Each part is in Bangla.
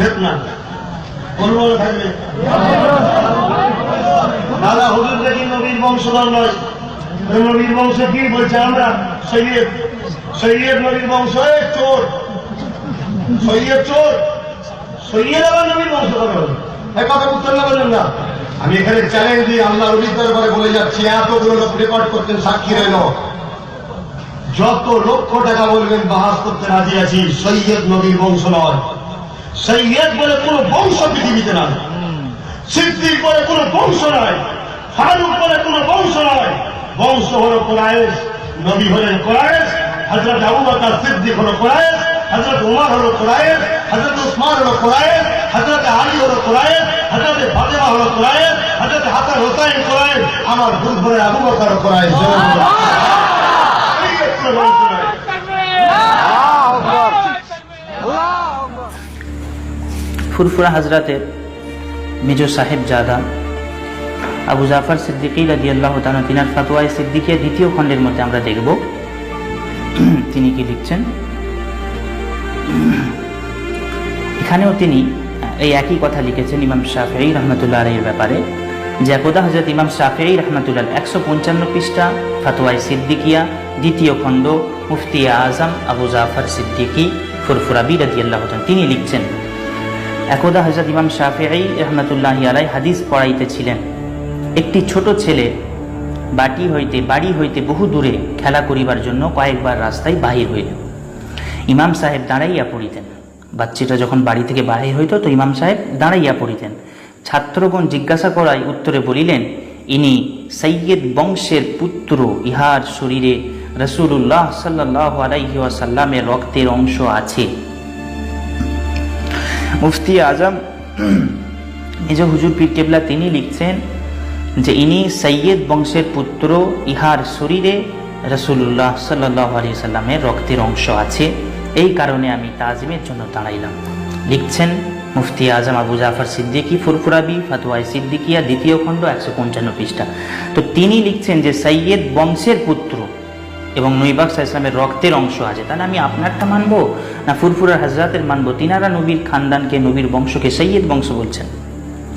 থাকবে। দাদা নবীর বংশধর নয়। নবীর বংশ কি বলছে আমরা? সৈয়দ। সৈয়দ নবীর বংশ চোর। সৈয়দ চোর। সৈয়দ আবার নবীর বংশধর এই কথা উত্তর না আমি এখানে চ্যালেঞ্জ দিই আল্লাহ রবির দরবারে বলে যাচ্ছি, এতগুলো লোক রেকর্ড করতেন, সাক্ষী রইল। যত লক্ষ টাকা বলবেন বাহাস করতে রাজি আছি, সৈয়দ নবীর বংশ নয়। সৈয়দ বলে কোনো বংশ পৃথিবীতে নয় সিদ্দিক বলে কোনো বংশ নয় ফারুক বলে কোনো বংশ নয় বংশ হলো কোরআশ নবী হলেন কোরআশ হজরত আবু বকর সিদ্দিক হলো কোরআশ হজরত উমর হলো কোরআশ হজরত উসমান হলো কোরআশ হজরত আলী হলো কোরআশ হজরত ফাতেমা হলো কোরআশ হজরত হাসান হোসাইন কোরআশ আমার ভরে আবু বকর কোরআশ ফুরফুরা হাজরাতের মেজো সাহেব জাদা আবু জাফর সিদ্দিকী রাজি আল্লাহ তিনার ফাতোয়াই সিদ্দিকিয়া দ্বিতীয় খণ্ডের মধ্যে আমরা দেখব। তিনি কি লিখছেন? এখানেও তিনি এই একই কথা লিখেছেন ইমাম শাফি রহমতুল্লাহ আলীর ব্যাপারে, যে একদা হজরত ইমাম শাফি রহমতুল্লাহ একশো পঞ্চান্ন পৃষ্ঠা ফাতোয়াই সিদ্দিকিয়া, দ্বিতীয় খণ্ড মুফতি আজম আবু জাফর সিদ্দিকী ফুরফুরাবি রাজি আল্লাহ তিনি লিখছেন। একদা হজরত ইমাম শাফিঈ রহমতুল্লাহ আলাই হাদিস পড়াইতেছিলেন। একটি ছোট ছেলে বাটি হইতে, বাড়ি হইতে বহু দূরে খেলা করিবার জন্য কয়েকবার রাস্তায় বাহির হইল। ইমাম সাহেব দাঁড়াইয়া পড়িতেন। বাচ্চাটা যখন বাড়ি থেকে বাহির হইত, তো ইমাম সাহেব দাঁড়াইয়া পড়িতেন। ছাত্রগণ জিজ্ঞাসা করায় উত্তরে বলিলেন, ইনি সৈয়দ বংশের পুত্র, ইহার শরীরে রসুল্লাহ সাল্লাহ আলাইহি রক্তের অংশ আছে। মুফতি আজম মেজ হুজুর পীর কেবলা তিনি লিখছেন যে ইনি সৈয়দ বংশের পুত্র ইহার শরীরে রসুল্লাহ সাল্লাহ আলী সাল্লামের রক্তের অংশ আছে। এই কারণে আমি তাজিমের জন্য দাঁড়াইলাম। লিখছেন মুফতি আজম আবু জাফর সিদ্দিকী ফুরফুরাবি ফাতুয়াই সিদ্দিকিয়া, দ্বিতীয় খণ্ড একশো পঞ্চান্ন পৃষ্ঠা। তো তিনি লিখছেন যে সৈয়দ বংশের পুত্র এবং নৈবাক্সা ইসলামের রক্তের অংশ আছে। তাহলে আমি আপনারটা মানবো? না ফুরফুরার হাজরাতের মানবো? তিনারা নবীর খানদানকে, নবীর বংশকে সৈয়দ বংশ বলছেন।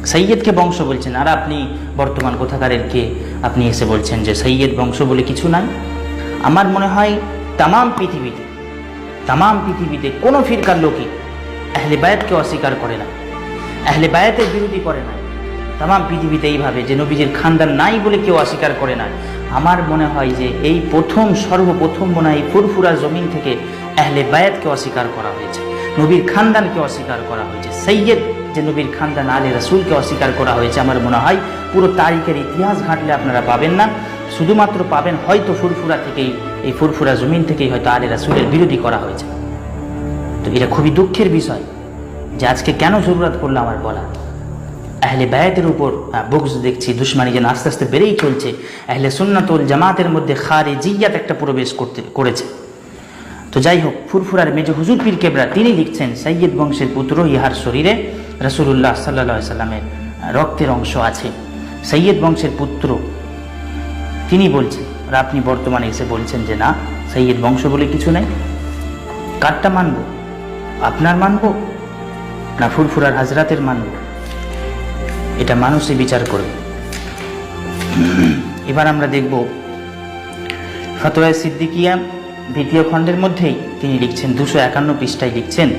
সৈয়দকে বংশ বলছেন। আর আপনি বর্তমান কোথাকারের কে? আপনি এসে বলছেন যে সৈয়দ বংশ বলে কিছু নাই। আমার মনে হয় তামাম পৃথিবীতে তামাম পৃথিবীতে কোনো ফিরকার লোকই আহলে বায়াতকে অস্বীকার করে না। আহলে বায়াতের বিরোধী করে না। তামাম পৃথিবীতে এইভাবে যে নবীজির খানদান নাই বলে কেউ অস্বীকার করে না। আমার মনে হয় যে এই প্রথম, সর্বপ্রথম মনে হয় এই ফুরফুরা জমিন থেকে আহলে বায়াতকে অস্বীকার করা হয়েছে, নবীর খানদানকে অস্বীকার করা হয়েছে, সৈয়দ যে নবীর খানদান, আলী রসুলকে অস্বীকার করা হয়েছে, আমার মনে হয় পুরো তারিখের ইতিহাস ঘাঁটলে আপনারা পাবেন না, শুধুমাত্র পাবেন হয়তো ফুরফুরা থেকেই, এই ফুরফুরা জমিন থেকেই হয়তো আলী রাসুলের বিরোধী করা হয়েছে। তো এটা খুবই দুঃখের বিষয় যে আজকে কেন জরুরত পড়ল আমার বলা? আহলে বায়াতের উপর বুকস দেখছি, দুশ্মানি যেন আস্তে আস্তে বেড়েই চলছে। আহলে সুন্নাতুল জামাতের মধ্যে খারে জিয়াত একটা প্রবেশ করতে, করেছে। তো যাই হোক, ফুরফুরার মেজ হুজুর পীর কেবরা, তিনি লিখছেন সৈয়দ বংশের পুত্র ইহার শরীরে রসুল্লাহ সাল্লা সাল্লামের রক্তের অংশ আছে। সৈয়দ বংশের পুত্র। তিনি বলছেন, আর আপনি বর্তমানে এসে বলছেন যে না সৈয়দ বংশ বলে কিছু নেই। কারটা মানব? আপনার মানব? না ফুরফুরার হাজরাতের মানব? এটা মানুষই বিচার করবে। এবার আমরা দেখব ফতোয়া সিদ্দিকিয়া দ্বিতীয় খণ্ডের মধ্যেই তিনি লিখছেন দুশো একান্ন পৃষ্ঠায় লিখছেন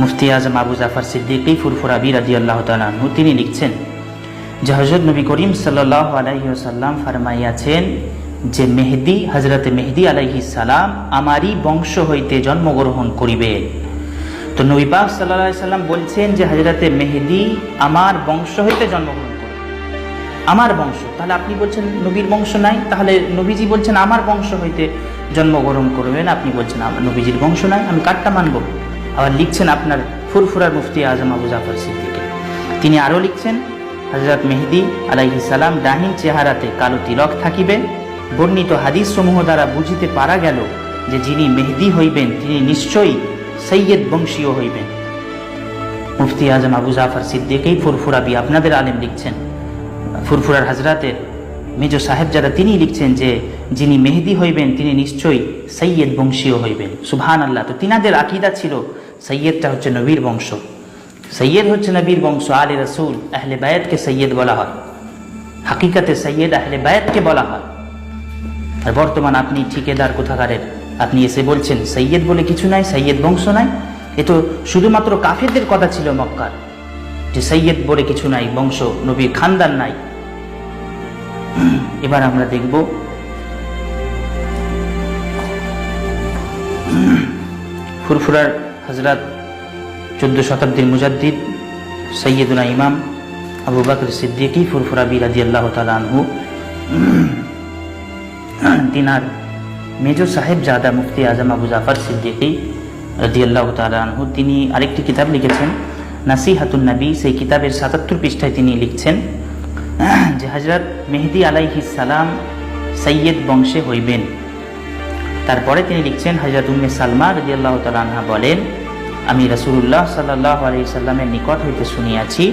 মুফতি আজম আবু জাফর সিদ্দিকি ফুরফুরা বীর আদি আল্লাহ তালু তিনি লিখছেন যে হজরত নবী করিম সাল্লাহ আলাইসাল্লাম ফরমাইয়াছেন যে মেহেদি হজরত মেহেদি আলাইহি সালাম আমারই বংশ হইতে জন্মগ্রহণ করিবেন তো নবী পাক সাল্লাহ সাল্লাম বলছেন যে হজরতে মেহেদি আমার বংশ হইতে জন্মগ্রহণ করবে আমার বংশ, তাহলে আপনি বলছেন নবীর বংশ নাই, তাহলে নবীজি বলছেন আমার বংশ হইতে জন্মগ্রহণ করবেন, আপনি বলছেন আমার নবীজির বংশ নাই, আমি কারটা মানব? আবার লিখছেন আপনার ফুরফুরার মুফতি আজম আবু জাফর সিদ্দিকে। তিনি আরও লিখছেন হজরত মেহেদি আলাইহি সালাম ডাহিন চেহারাতে কালো তিলক থাকিবেন বর্ণিত হাদিস সমূহ দ্বারা বুঝিতে পারা গেল যে যিনি মেহেদি হইবেন, তিনি নিশ্চয়ই সৈয়দ বংশীয় হইবেন মুফতি আজম আবু জাফর সিদ্দিকেই ফুরফুরাবি আপনাদের আলেম লিখছেন। ফুরফুরার হাজরাতের মেজ সাহেব যারা তিনি লিখছেন যে, যিনি মেহেদি হইবেন, তিনি নিশ্চয়ই সৈয়দ বংশীয় হইবেন। সুবহান আল্লাহ তো তিনাদের আকিদা ছিল সৈয়দটা হচ্ছে নবীর বংশ। সৈয়দ হচ্ছে নবীর বংশ, আলী রসুল, আহলে বায়াতকে সৈয়দ বলা হয়। হাকিকাতে সৈয়দ, আহলে বায়াতকে বলা হয়। আর বর্তমান আপনি ঠিকাদার, কোথাকারের? আপনি এসে বলছেন, সৈয়দ বলে কিছু নাই, সৈয়দ বংশ নাই। এ তো শুধুমাত্র কাফেরদের কথা ছিল মক্কার। যে সৈয়দ বলে কিছু নাই, বংশ, নবীর খানদান নাই। এবার আমরা দেখব ফুরফুরার হজরত চোদ্দ শতাব্দীর মুজাদ্দিদ, সৈয়দুনা ইমাম আবু বাকর সিদ্দিকি ফুরফুরা বীর রাজি আল্লাহ তালু তিনার মেজর সাহেব জাদা মুফতি আজম আবু জাফর সিদ্দিকি রাজি আল্লাহ তালু তিনি আরেকটি কিতাব লিখেছেন। নাসিহাতুন নবী, সেই কিতাবের সাতাত্তর পৃষ্ঠায় তিনি লিখছেন, যে হজরত মেহেদি আলাইহিস সালাম সৈয়দ বংশে হইবেন। তারপরে তিনি লিখছেন হজরত উম্মে সালমা রদি আল্লাহ তালহা বলেন, আমি রসুল্লাহ সাল্লাহ আলি সাল্লামের নিকট হইতে শুনিয়াছি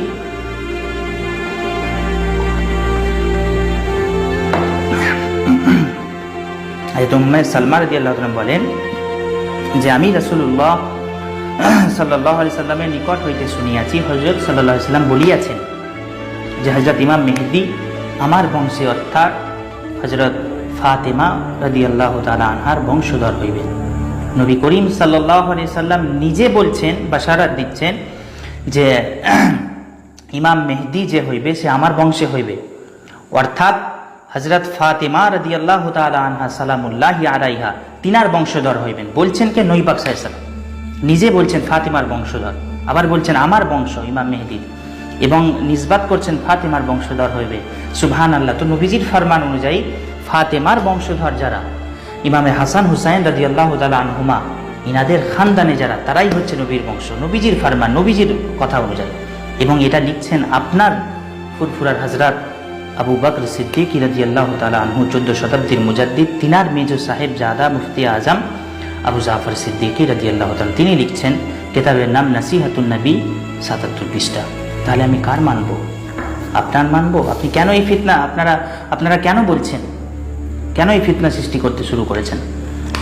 হজরত উম্মে সালমা রদি আল্লাহ বলেন যে আমি রসুল্লাহ সাল্লাহ আলি সাল্লামের নিকট হইতে শুনিয়াছি হজরত সাল্লাহ সাল্লাম বলিয়াছেন যে হজরত ইমাম মেহেদি আমার বংশে অর্থাৎ হজরত ফাতেমা রাদি আল্লাহ তালা আনহার বংশধর হইবেন। নবী করিম সাল্লাহ আলি সাল্লাম নিজে বলছেন বাসারাত দিচ্ছেন যে ইমাম মেহদি যে হইবে, সে আমার বংশে হইবে। অর্থাৎ হজরত ফাতেমা রদি আল্লাহ আনহা সালামুল্লাহ আলাইহা, তিনার বংশধর হইবেন। বলছেন কে? নৈবাক সাহেব নিজে বলছেন ফাতেমার বংশধর, আবার বলছেন আমার বংশ, ইমাম মেহেদির এবং নিসবাত করছেন ফাতেমার বংশধর হইবে। সুবহান আল্লাহ তো নবীজির ফরমান অনুযায়ী ফাতেমার বংশধর যারা, ইমামে হাসান হুসাইন রাজি আল্লাহ আনহুমা, ইনাদের খানদানে যারা, তারাই হচ্ছে নবীর বংশ। নবীজির ফরমান, নবীজির কথা অনুযায়ী। এবং এটা লিখছেন আপনার ফুরফুরার হাজরাত আবু বকর সিদ্দিক রাজি আল্লাহ তালা আনহু চোদ্দ শতাব্দীর মুজাদ্দিদ, তিনার মেজো সাহেব জাদা মুফতি আজম আবু জাফর সিদ্দিকি রাজি আল্লাহ তিনি লিখছেন, কেতাবের নাম নাসিহাতুন নবী সাতাত্তর পৃষ্ঠা। তাহলে আমি কার মানবো? আপনার মানব? আপনি কেন এই ফিতনা, আপনারা আপনারা কেন বলছেন? কেন এই ফিতনা সৃষ্টি করতে শুরু করেছেন?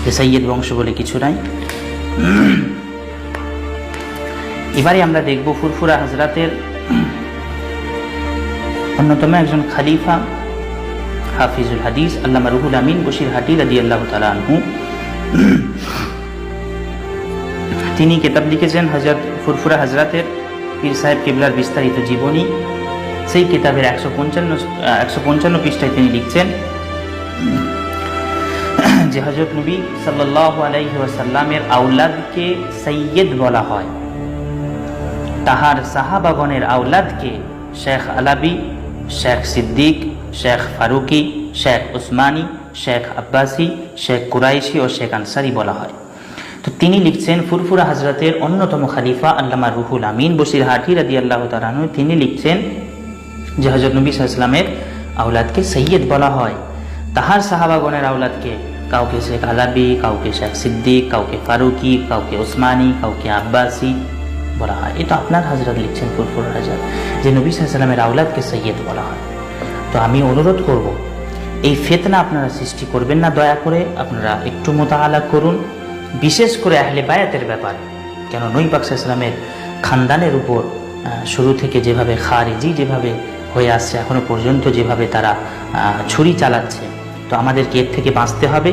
যে সৈয়দ বংশ বলে কিছু নাই। এবারে আমরা দেখব ফুরফুরা হাজরাতের অন্যতম একজন খালিফা হাফিজুল হাদিস আল্লামা রুহুল আমিন বশির হাটি রাদি আল্লাহ তালা আনহু। তিনি কেতাব লিখেছেন হজরত ফুরফুরা হজরতের পীর সাহেব কেবলার বিস্তারিত জীবনী। সেই কিতাবের একশো পঞ্চান্ন একশো পঞ্চান্ন পৃষ্ঠায় তিনি লিখছেন যে হজরত নবী সাল্লাহ আলাইহি আউলাদকে সৈয়দ বলা হয়। তাহার সাহাবাগণের আউলাদকে শেখ আলাবি শেখ সিদ্দিক, শেখ ফারুকি, শেখ উসমানী, শেখ আব্বাসি, শেখ কুরাইশি ও শেখ আনসারি বলা হয়। তো তিনি লিখছেন, ফুরফুরা হজরতের অন্যতম খালিফা আল্লামা রুহুল আমিন বসির হাটি রাদি আল্লাহ তালানু তিনি লিখছেন যে হজরত নবী ইসলামের আউলাদকে সৈয়দ বলা হয়। তাহার সাহাবাগণের আউলাদকে কাউকে শেখ আলাবি, কাউকে শেখ সিদ্দিক, কাউকে ফারুকি, কাউকে ওসমানী কাউকে আব্বাসি বলা হয়। এটা আপনার হাজরত লিখছেন ফুরফুর হাজরত যে নবী সাল্লামের আউলাদকে সৈয়দ বলা হয়। তো আমি অনুরোধ করব, এই ফেতনা আপনারা সৃষ্টি করবেন না, দয়া করে আপনারা একটু মোতালা করুন, বিশেষ করে আহলে বায়াতের ব্যাপার। কেন নই ইসলামের খানদানের উপর শুরু থেকে যেভাবে খারিজি যেভাবে হয়ে আসছে, এখনও পর্যন্ত যেভাবে তারা ছুরি চালাচ্ছে, তো আমাদেরকে এর থেকে বাঁচতে হবে।